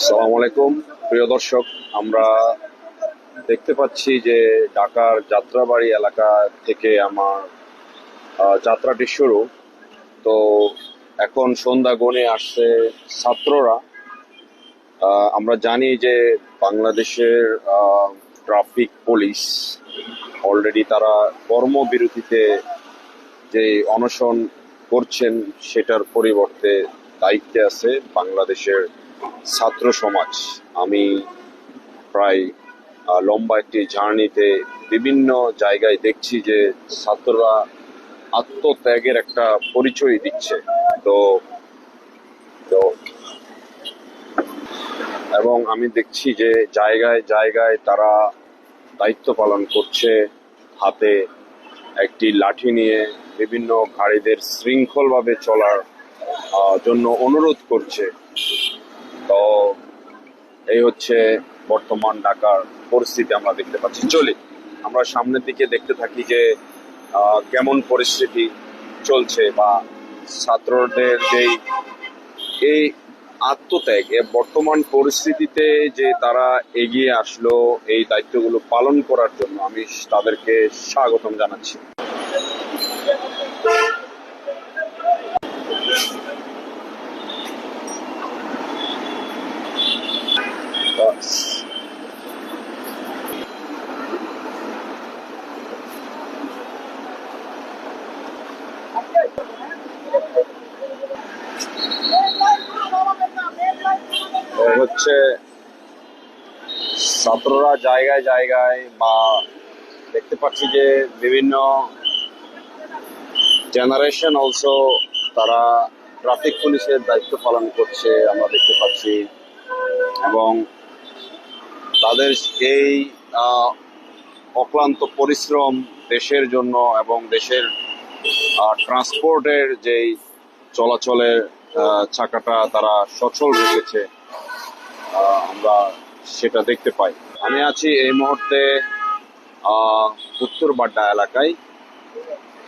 সালাম আলাইকুম। প্রিয় দর্শক, আমরা দেখতে পাচ্ছি যে ঢাকার যাত্রাবাড়ি এলাকা থেকে আমার যাত্রাটি শুরু। তো এখন সন্ধ্যা গণে আসছে ছাত্ররা। আমরা জানি যে বাংলাদেশের ট্রাফিক পুলিশ অলরেডি তারা কর্মবিরতিতে যে অনশন করছেন, সেটার পরিবর্তে দায়িত্বে আছে বাংলাদেশের ছাত্র সমাজ। আমি প্রায় লম্বা একটি জার্নিতে বিভিন্ন জায়গায় দেখছি যে ছাত্ররা আত্মত্যাগের একটা পরিচয় দিচ্ছে। তো তো, এবং আমি দেখছি যে জায়গায় জায়গায় তারা দায়িত্ব পালন করছে, হাতে একটি লাঠি নিয়ে বিভিন্ন গাড়িদের শৃঙ্খলভাবে চলার জন্য অনুরোধ করছে। তো এই হচ্ছে বর্তমান ঢাকার পরিস্থিতি আমরা দেখতে পাচ্ছি। চলি, আমরা সামনের দিকে দেখতে থাকি যে কেমন পরিস্থিতি চলছে বা ছাত্রদের যেই, এই আত্মত্যাগ, এ বর্তমান পরিস্থিতিতে যে তারা এগিয়ে আসলো, এই দায়িত্বগুলো পালন করার জন্য আমি তাদেরকে স্বাগতম জানাচ্ছি বাস। এই হচ্ছে ছাত্ররা জায়গায় জায়গায় বা দেখতে পাচ্ছি যে বিভিন্ন জেনারেশন অলসো তারা ট্রাফিক পুলিশের দায়িত্ব পালন করছে, আমরা দেখতে পাচ্ছি। এবং তাদের এই অক্লান্ত পরিশ্রম দেশের জন্য এবং দেশের ট্রান্সপোর্টের যেই চলাচলের চাকাটা তারা সচল রেখেছে। আমরা সেটা দেখতে পাই। আমি আছি এই মুহূর্তে উত্তর বাড্ডা এলাকায়।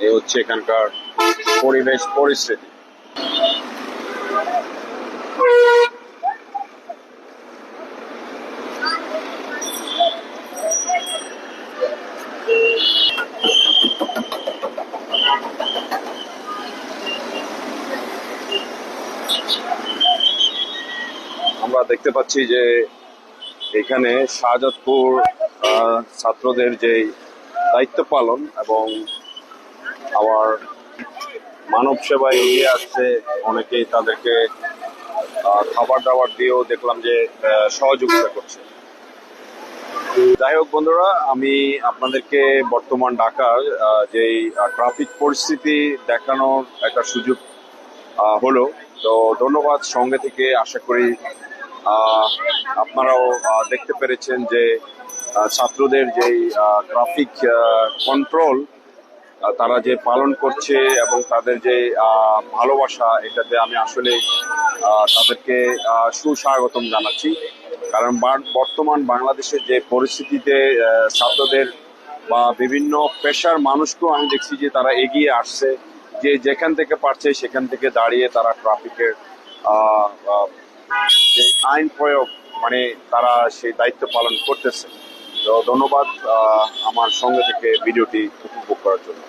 এই হচ্ছে এখানকার পরিবেশ, পরিস্থিতি। আমরা দেখতে পাচ্ছি যে এখানে শাহজাদপুর ছাত্রদের যে দায়িত্ব পালন এবং আমার মানব সেবায় এগিয়ে আসছে, অনেকেই তাদেরকে খাবার দাবার দিয়েও দেখলাম যে সহযোগিতা করছে। যাই হোক বন্ধুরা, আমি আপনাদেরকে বর্তমান ঢাকার যেই ট্রাফিক পরিস্থিতি দেখানোর একটা সুযোগ হলো। তো ধন্যবাদ সঙ্গে থেকে, আশা করি আপনারাও দেখতে পেরেছেন যে ছাত্রদের যেই ট্রাফিক কন্ট্রোল তারা যে পালন করছে এবং তাদের যে ভালোবাসা, এটাতে আমি আসলে তাদেরকে সুস্বাগতম জানাচ্ছি। কারণ বর্তমান বাংলাদেশের যে পরিস্থিতিতে ছাত্রদের বা বিভিন্ন পেশার মানুষকেও আমি দেখছি যে তারা এগিয়ে আসছে, যে যেখান থেকে পারছে সেখান থেকে দাঁড়িয়ে তারা ট্রাফিকের যে আইন প্রয়োগ মানে তারা সেই দায়িত্ব পালন করতেছে। তো ধন্যবাদ আমার সঙ্গে থেকে ভিডিওটি উপভোগ করার জন্য।